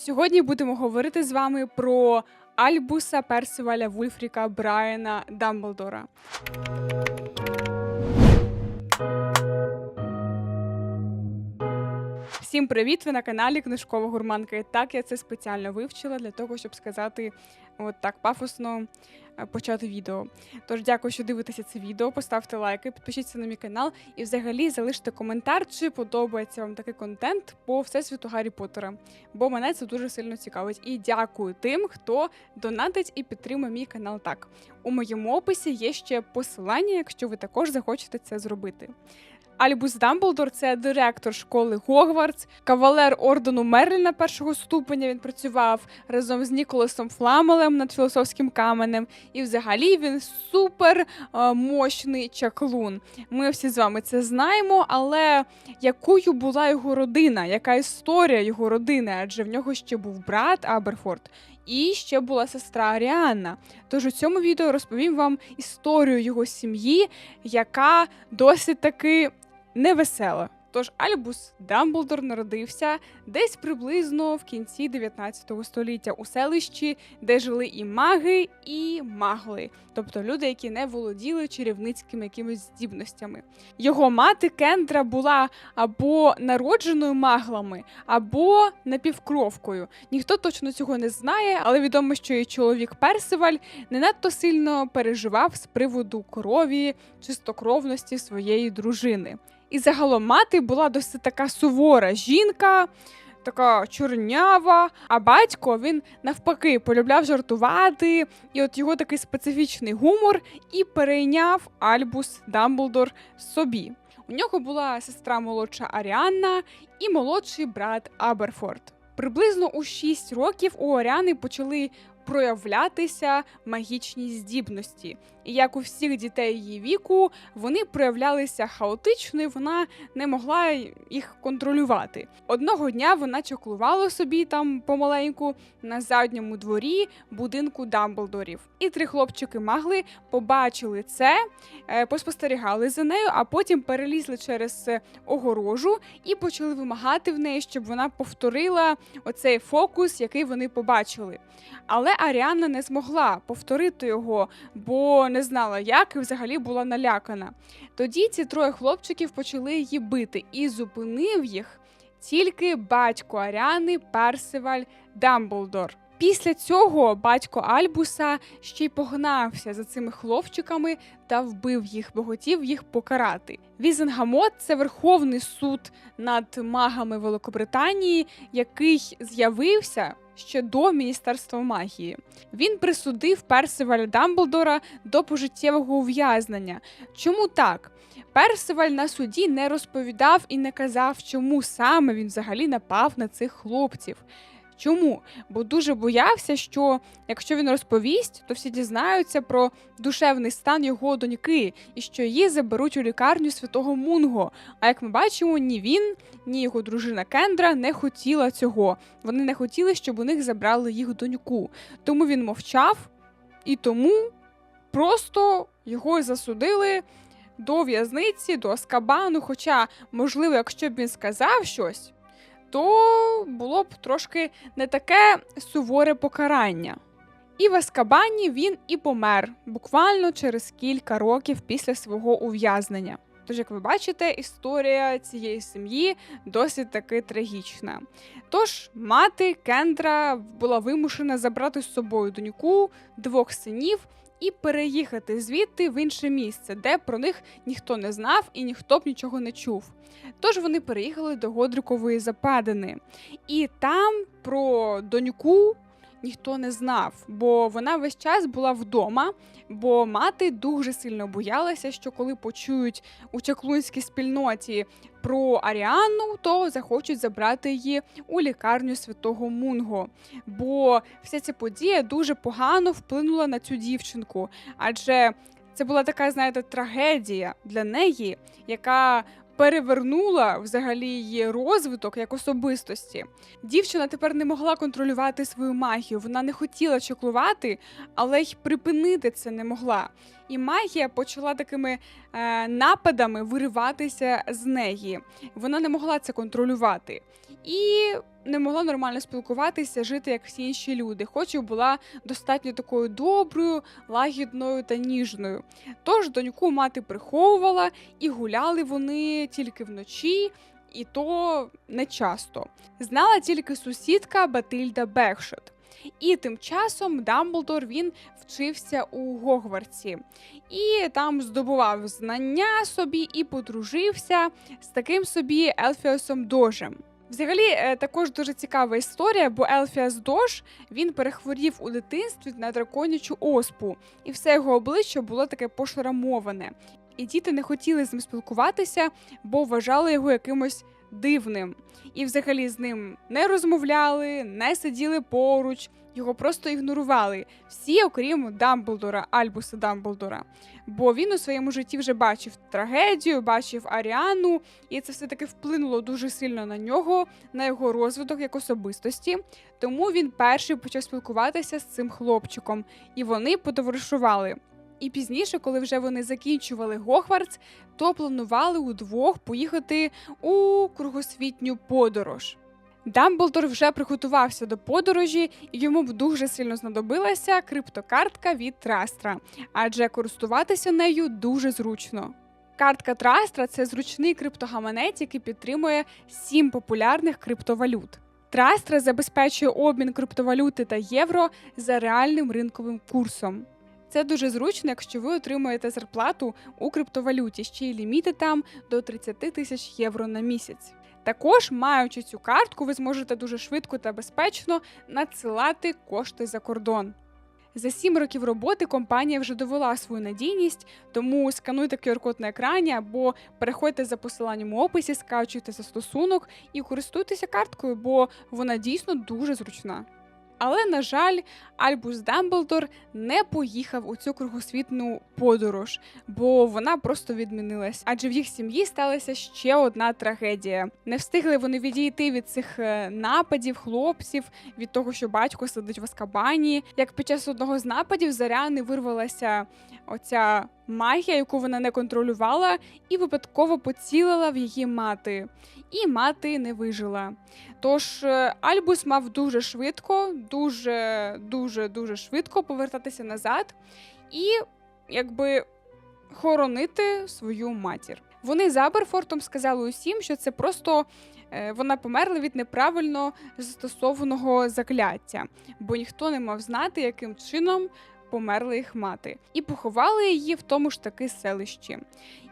Сьогодні будемо говорити з вами про Альбуса Персиваля Вульфріка Брайана Дамблдора. Всім привіт! Ви на каналі Книжкова Гурманка. І так, я це спеціально вивчила для того, щоб сказати от так пафосно е, почати відео. Тож дякую, що дивитеся це відео. Поставте лайки, підпишіться на мій канал і взагалі залиште коментар, чи подобається вам такий контент по всесвіту Гаррі Поттера. Бо мене це дуже сильно цікавить. І дякую тим, хто донатить і підтримує мій канал так. У моєму описі є ще посилання, якщо ви також захочете це зробити. Альбус Дамблдор це директор школи Гогвартс, кавалер ордену Мерліна першого ступеня. Він працював разом з Ніколасом Фламелем над філософським каменем. І взагалі він супер е, мощний чаклун. Ми всі з вами це знаємо, але якою була його родина, яка історія його родини? Адже в нього ще був брат Аберфорд. І ще була сестра Аріанна. Тож у цьому відео розповім вам історію його сім'ї, яка досить таки невесела. Тож Альбус Дамблдор народився десь приблизно в кінці 19 століття у селищі, де жили і маги, і магли, тобто люди, які не володіли чарівницькими якимись здібностями. Його мати Кендра була або народженою маглами, або напівкровкою. Ніхто точно цього не знає, але відомо, що і чоловік Персиваль не надто сильно переживав з приводу крові, чистокровності своєї дружини. І загалом мати була досить така сувора жінка, така чорнява. А батько він навпаки полюбляв жартувати, і от його такий специфічний гумор і перейняв Альбус Дамблдор собі. У нього була сестра молодша Аріанна і молодший брат Аберфорд. Приблизно у 6 років у Оріани почали проявлятися магічні здібності. І як у всіх дітей її віку, вони проявлялися хаотично, і вона не могла їх контролювати. Одного дня вона чаклувала собі там помаленьку на задньому дворі будинку Дамблдорів. І три хлопчики магли побачили це, е, поспостерігали за нею, а потім перелізли через е, огорожу і почали вимагати в неї, щоб вона повторила оцей фокус, який вони побачили. Але Аріанна не змогла повторити його, бо не знала, як і взагалі була налякана. Тоді ці троє хлопчиків почали її бити, і зупинив їх тільки батько Аріани Персиваль Дамблдор. Після цього батько Альбуса ще й погнався за цими хлопчиками та вбив їх, бо хотів їх покарати. Візенгамот це верховний суд над магами Великобританії, який з'явився ще до Міністерства магії. Він присудив Персиваля Дамблдора до пожиттєвого ув'язнення. Чому так? Персиваль на суді не розповідав і не казав, чому саме він взагалі напав на цих хлопців. Чому? Бо дуже боявся, що якщо він розповість, то всі дізнаються про душевний стан його доньки і що її заберуть у лікарню святого Мунго. А як ми бачимо, ні він, ні його дружина Кендра не хотіла цього. Вони не хотіли, щоб у них забрали їх доньку. Тому він мовчав і тому просто його засудили. До в'язниці, до Аскабану. Хоча, можливо, якщо б він сказав щось, то було б трошки не таке суворе покарання. І в Аскабані він і помер буквально через кілька років після свого ув'язнення. Тож, як ви бачите, історія цієї сім'ї досить таки трагічна. Тож мати Кендра була вимушена забрати з собою доньку, двох синів і переїхати звідти в інше місце, де про них ніхто не знав і ніхто б нічого не чув. Тож вони переїхали до Годрикової западини. І там про доньку ніхто не знав, бо вона весь час була вдома, бо мати дуже сильно боялася, що коли почують у чаклунській спільноті про Аріанну, то захочуть забрати її у лікарню святого Мунго. Бо вся ця подія дуже погано вплинула на цю дівчинку, адже це була така, знаєте, трагедія для неї, яка перевернула взагалі її розвиток як особистості. Дівчина тепер не могла контролювати свою магію. Вона не хотіла чаклувати, але й припинити це не могла. І магія почала такими е, нападами вириватися з неї. Вона не могла це контролювати. І не могла нормально спілкуватися, жити як всі інші люди, хоч і була достатньо такою доброю, лагідною та ніжною. Тож доньку мати приховувала, і гуляли вони тільки вночі, і то не часто. Знала тільки сусідка Батильда Бекшет. І тим часом Дамблдор він вчився у Гогвартсі і там здобував знання собі і подружився з таким собі Елфіосом Дожем. Взагалі, е, також дуже цікава історія, бо Елфіас Дош він перехворів у дитинстві на драконячу оспу, і все його обличчя було таке пошрамоване. І діти не хотіли з ним спілкуватися, бо вважали його якимось дивним. І взагалі з ним не розмовляли, не сиділи поруч, його просто ігнорували. Всі, окрім Дамблдора, Альбуса Дамблдора. Бо він у своєму житті вже бачив трагедію, бачив Аріану, і це все таки вплинуло дуже сильно на нього, на його розвиток як особистості. Тому він перший почав спілкуватися з цим хлопчиком, і вони потоваришували. І пізніше, коли вже вони закінчували Гохвардс, то планували удвох поїхати у кругосвітню подорож. Дамблдор вже приготувався до подорожі, і йому б дуже сильно знадобилася криптокартка від Трастра, адже користуватися нею дуже зручно. Картка Трастра це зручний криптогаманець, який підтримує сім популярних криптовалют. Трастра забезпечує обмін криптовалюти та євро за реальним ринковим курсом. Це дуже зручно, якщо ви отримуєте зарплату у криптовалюті, ще й ліміти там до 30 тисяч євро на місяць. Також, маючи цю картку, ви зможете дуже швидко та безпечно надсилати кошти за кордон. За сім років роботи компанія вже довела свою надійність, тому скануйте QR-код на екрані або переходьте за посиланням у описі, скачуйте застосунок і користуйтеся карткою, бо вона дійсно дуже зручна. Але, на жаль, Альбус Дамблдор не поїхав у цю кругосвітну подорож, бо вона просто відмінилась. Адже в їх сім'ї сталася ще одна трагедія. Не встигли вони відійти від цих е, нападів, хлопців, від того, що батько сидить в Аскабані. Як під час одного з нападів Заряни вирвалася оця магія, яку вона не контролювала, і випадково поцілила в її мати. І мати не вижила. Тож е, Альбус мав дуже швидко, дуже дуже дуже швидко повертатися назад і якби хоронити свою матір. Вони з Аберфортом сказали усім, що це просто е, вона померла від неправильно застосованого закляття, бо ніхто не мав знати, яким чином померла їх мати, і поховали її в тому ж таки селищі.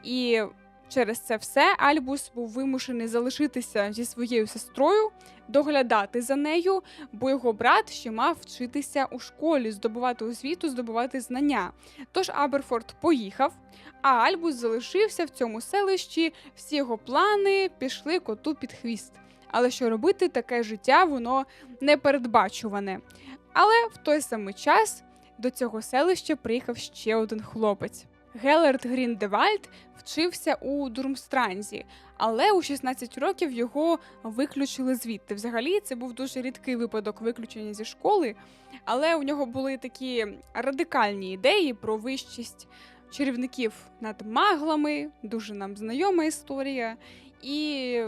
І Через це все Альбус був вимушений залишитися зі своєю сестрою, доглядати за нею, бо його брат ще мав вчитися у школі, здобувати освіту, здобувати знання. Тож Аберфорд поїхав, а Альбус залишився в цьому селищі. Всі його плани пішли коту під хвіст. Але що робити, таке життя воно непередбачуване. Але в той самий час до цього селища приїхав ще один хлопець. Гелерт Гріндевальд вчився у Дурмстранзі, але у 16 років його виключили звідти. Взагалі, це був дуже рідкий випадок виключення зі школи, але у нього були такі радикальні ідеї про вищість чарівників над маглами, дуже нам знайома історія. І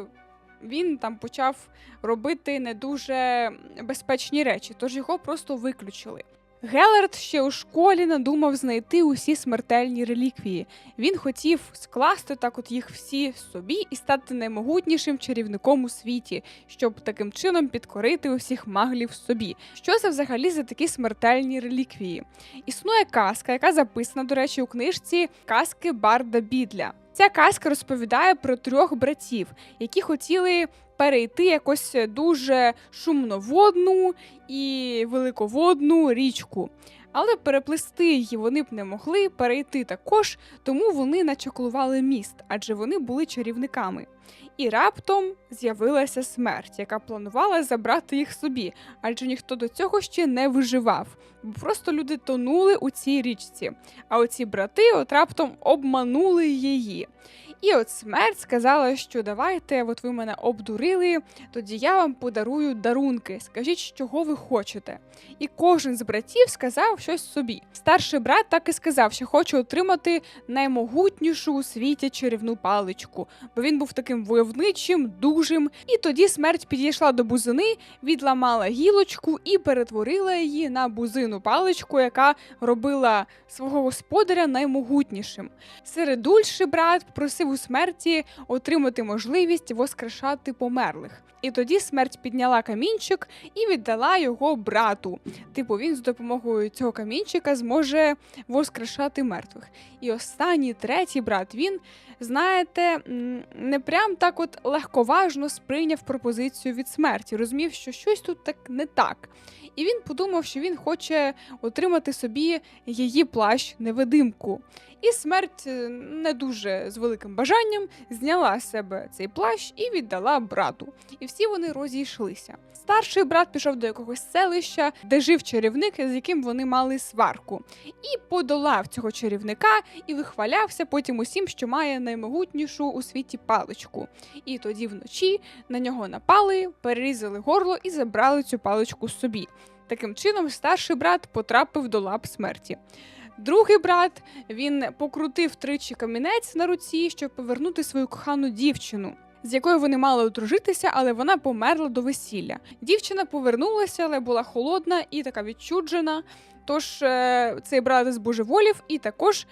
він там почав робити не дуже безпечні речі, тож його просто виключили. Гелерт ще у школі надумав знайти усі смертельні реліквії. Він хотів скласти так от їх всі собі і стати наймогутнішим чарівником у світі, щоб таким чином підкорити усіх маглів собі. Що це взагалі за такі смертельні реліквії? Існує казка, яка записана, до речі, у книжці казки Барда Бідля. Ця казка розповідає про трьох братів, які хотіли перейти якось дуже шумноводну і велиководну річку. Але переплисти її вони б не могли перейти також, тому вони начаклували міст, адже вони були чарівниками. І раптом з'явилася смерть, яка планувала забрати їх собі, адже ніхто до цього ще не виживав, просто люди тонули у цій річці. А оці брати от раптом обманули її. І от смерть сказала, що давайте, от ви мене обдурили, тоді я вам подарую дарунки. Скажіть, чого ви хочете. І кожен з братів сказав щось собі. Старший брат так і сказав, що хоче отримати наймогутнішу у світі чарівну паличку, бо він був таким войовничим, дужим. І тоді смерть підійшла до бузини, відламала гілочку і перетворила її на бузину паличку, яка робила свого господаря наймогутнішим. Середульший брат просив у смерті отримати можливість воскрешати померлих. І тоді смерть підняла камінчик і віддала його брату. Типу, він з допомогою цього камінчика зможе воскрешати мертвих. І останній третій брат він, знаєте, не прям так от легковажно сприйняв пропозицію від смерті, розумів, що щось тут так не так. І він подумав, що він хоче отримати собі її плащ невидимку. І смерть е, не дуже з великим бажанням зняла з себе цей плащ і віддала брату. І всі вони розійшлися. Старший брат пішов до якогось селища, де жив чарівник, з яким вони мали сварку, і подолав цього чарівника і вихвалявся потім усім, що має наймогутнішу у світі паличку. І тоді вночі на нього напали, перерізали горло і забрали цю паличку собі. Таким чином, старший брат потрапив до лап смерті. Другий брат він покрутив тричі камінець на руці, щоб повернути свою кохану дівчину. З якою вони мали одружитися, але вона померла до весілля. Дівчина повернулася, але була холодна і така відчуджена. Тож е, цей брат збожеволів і також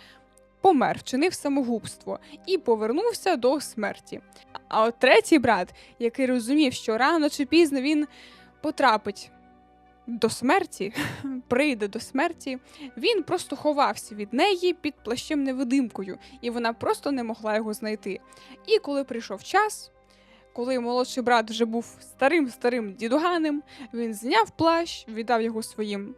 помер, вчинив самогубство і повернувся до смерті. А от третій брат, який розумів, що рано чи пізно він потрапить до смерті, прийде до смерті, він просто ховався від неї під плащем невидимкою, і вона просто не могла його знайти. І коли прийшов час, коли молодший брат вже був старим старим дідуганем, він зняв плащ, віддав його своїм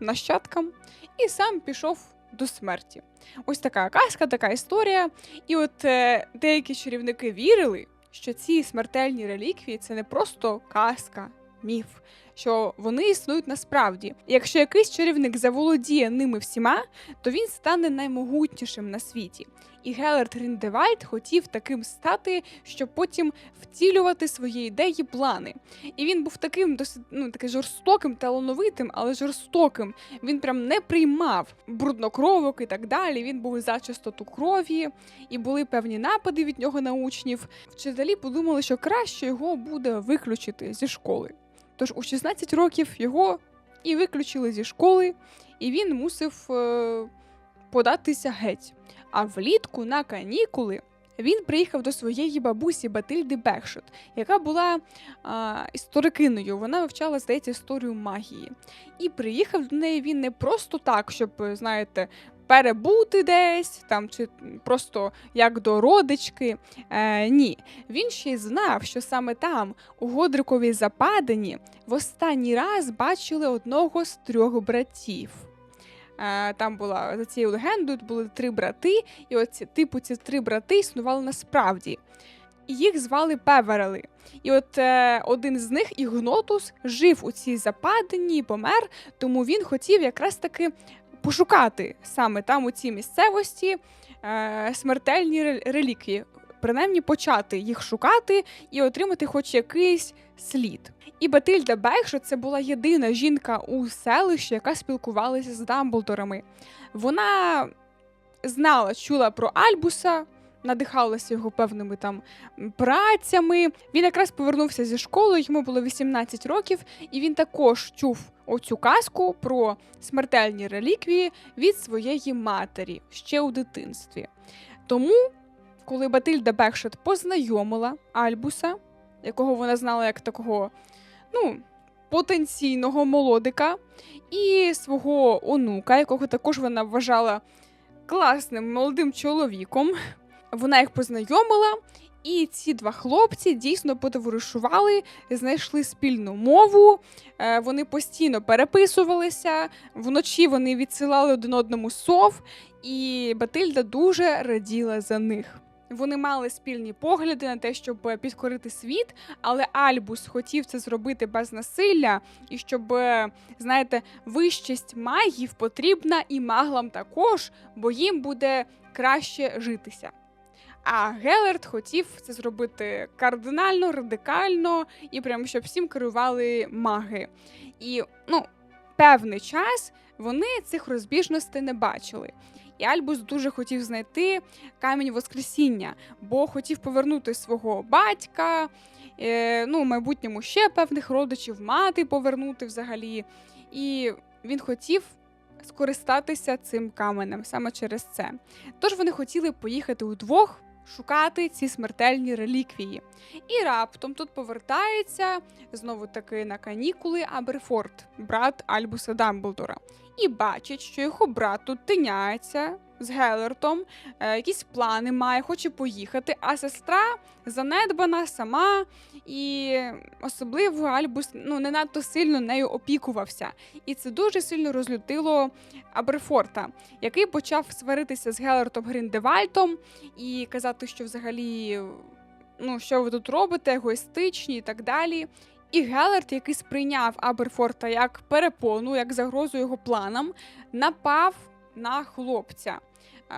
нащадкам і сам пішов до смерті. Ось така казка, така історія. І от е, деякі чарівники вірили, що ці смертельні реліквії це не просто казка, міф, що вони існують насправді. Якщо якийсь чарівник заволодіє ними всіма, то він стане наймогутнішим на світі. І Гелерт Ріндевайт хотів таким стати, щоб потім втілювати свої ідеї, плани. І він був таким досить ну таки жорстоким, талановитим, але жорстоким. Він прям не приймав бруднокровок і так далі. Він був за чистоту крові, і були певні напади від нього на учнів. Вчителі подумали, що краще його буде виключити зі школи. Тож у 16 років його і виключили зі школи, і він мусив е, податися геть. А влітку на канікули він приїхав до своєї бабусі Батильди Бекшот, яка була а, історикиною. Вона вивчала, здається, історію магії. І приїхав до неї він не просто так, щоб, знаєте, перебути десь там, чи просто як до родички. Е, Ні, він ще й знав, що саме там, у Годриковій Западині, в останній раз бачили одного з трьох братів. Е, Там була за цією легендою були три брати, і оці типу ці три брати існували насправді. Їх звали Певерели. І от е, один з них, Ігнотус, жив у цій западині помер, тому він хотів якраз таки пошукати саме там у цій місцевості е, смертельні реліквії, принаймні почати їх шукати і отримати хоч якийсь слід. І Батильда Бекшо це була єдина жінка у селищі, яка спілкувалася з Дамблдорами. Вона знала, чула про Альбуса. Надихалася його певними там працями. Він якраз повернувся зі школи, йому було 18 років, і він також чув оцю казку про смертельні реліквії від своєї матері ще у дитинстві. Тому, коли Батильда Бекшет познайомила Альбуса, якого вона знала як такого, ну, потенційного молодика, і свого онука, якого також вона вважала класним молодим чоловіком, вона їх познайомила. І ці два хлопці дійсно потоваришували, знайшли спільну мову, е, вони постійно переписувалися, вночі вони відсилали один одному сов, і Батильда дуже раділа за них. Вони мали спільні погляди на те, щоб підкорити світ, але Альбус хотів це зробити без насилля, і щоб, знаєте, вищість магів потрібна і маглам також, бо їм буде краще житися. А Гелерт хотів це зробити кардинально, радикально і прямо щоб всім керували маги. І ну, певний час вони цих розбіжностей не бачили. І Альбус дуже хотів знайти камінь Воскресіння, бо хотів повернути свого батька, е, ну, майбутньому ще певних родичів, мати повернути взагалі. І він хотів скористатися цим каменем саме через це. Тож вони хотіли поїхати удвох. Шукати ці смертельні реліквії. І раптом тут повертається знову таки на канікули Аберфорд, брат Альбуса Дамблдора, і бачить, що його брат тут тиняється з Гелертом, е, якісь плани має, хоче поїхати, а сестра занедбана сама, і особливо Альбус ну, не надто сильно нею опікувався. І це дуже сильно розлютило Аберфорта, який почав сваритися з Гелертом Гріндевальтом і казати, що взагалі. Ну, що ви тут робите, егоїстичні і так далі. І Гелерт, який сприйняв Аберфорта як перепону, як загрозу його планам, напав на хлопця.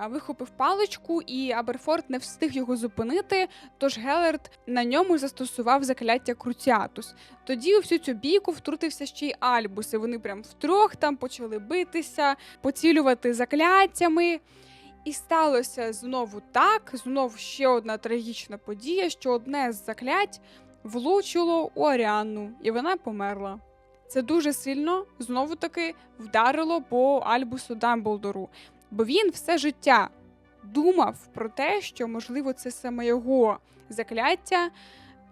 А, Вихопив паличку, і Аберфорд не встиг його зупинити. Тож Гелерт на ньому застосував закляття Круціатус. Тоді у всю цю бійку втрутився ще й Альбус, і Вони прям втрьох там почали битися, поцілювати закляттями. І сталося знову так, знову ще одна трагічна подія, що одне з заклять влучило у Аріанну, і вона померла. Це дуже сильно знову таки вдарило по Альбусу Дамблдору, бо він все життя думав про те, що, можливо, це саме його закляття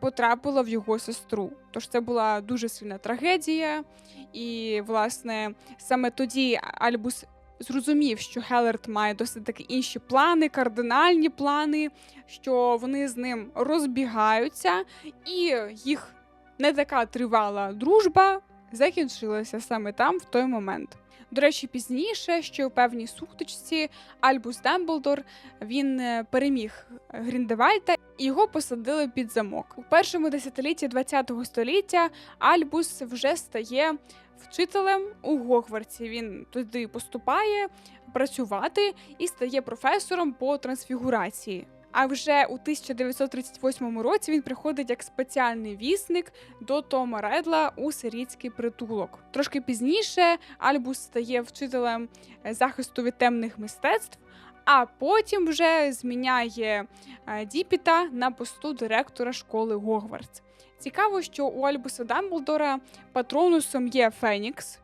потрапило в його сестру. Тож це була дуже сильна трагедія, і, власне, саме тоді Альбус зрозумів, що Гелерт має досить таки інші плани, кардинальні плани, що вони з ним розбігаються, і їх не така тривала дружба закінчилася саме там в той момент. До речі, пізніше, ще у певній сутичці, Альбус Демблдор він е, переміг Гріндевальта і його посадили під замок. У першому десятилітті ХХ століття Альбус вже стає вчителем у Гогвартсі. Він туди поступає працювати і стає професором по трансфігурації. А вже у 1938 році він приходить як спеціальний вісник до Тома Редла у сирійський притулок. Трошки пізніше Альбус стає вчителем е, захисту від темних мистецтв. А потім вже зміняє е, Діпіта на посту директора школи Гогвартс. Цікаво, що у Альбуса Дамблдора патронусом є Фенікс.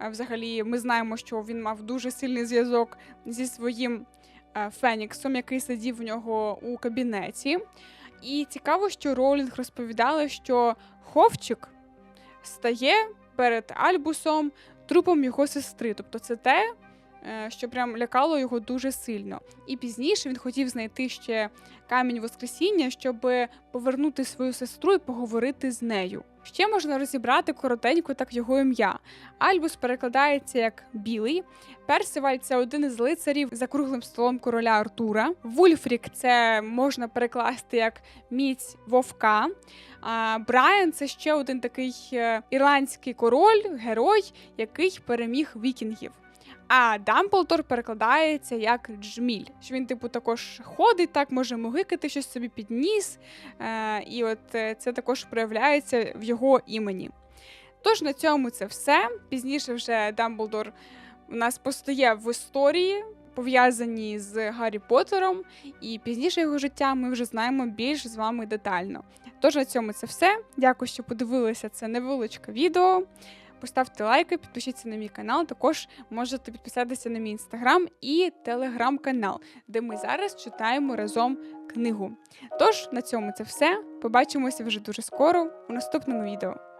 Е, Взагалі, ми знаємо, що він мав дуже сильний зв'язок зі своїм Феніксом, який сидів в нього у кабінеті. І цікаво, що Роулінг розповідала, що Ховчик стає перед Альбусом трупом його сестри. Тобто, це те, е, що прям лякало його дуже сильно. І пізніше він хотів знайти ще камінь Воскресіння, щоб повернути свою сестру і поговорити з нею. Ще можна розібрати коротенько так його ім'я. Альбус перекладається як білий. Персиваль це один із лицарів за круглим столом короля Артура. Вульфрік це можна перекласти як міць вовка. А Брайан це ще один такий е, ірландський король, герой, який переміг вікінгів. А Дамблдор перекладається як джміль. Що він, типу, також ходить, так може могикати щось собі підніс. Е, і от е, це також проявляється в його імені. Тож на цьому це все. Пізніше вже Дамблдор у нас постає в історії, пов'язані з Гаррі Поттером, і пізніше його життя ми вже знаємо більш з вами детально. Тож на цьому це все. Дякую, що подивилися це невеличке відео. Поставте лайки, підпишіться на мій канал. Також можете підписатися на мій інстаграм і телеграм-канал, де ми зараз читаємо разом книгу. Тож на цьому це все. Побачимося вже дуже скоро у наступному відео.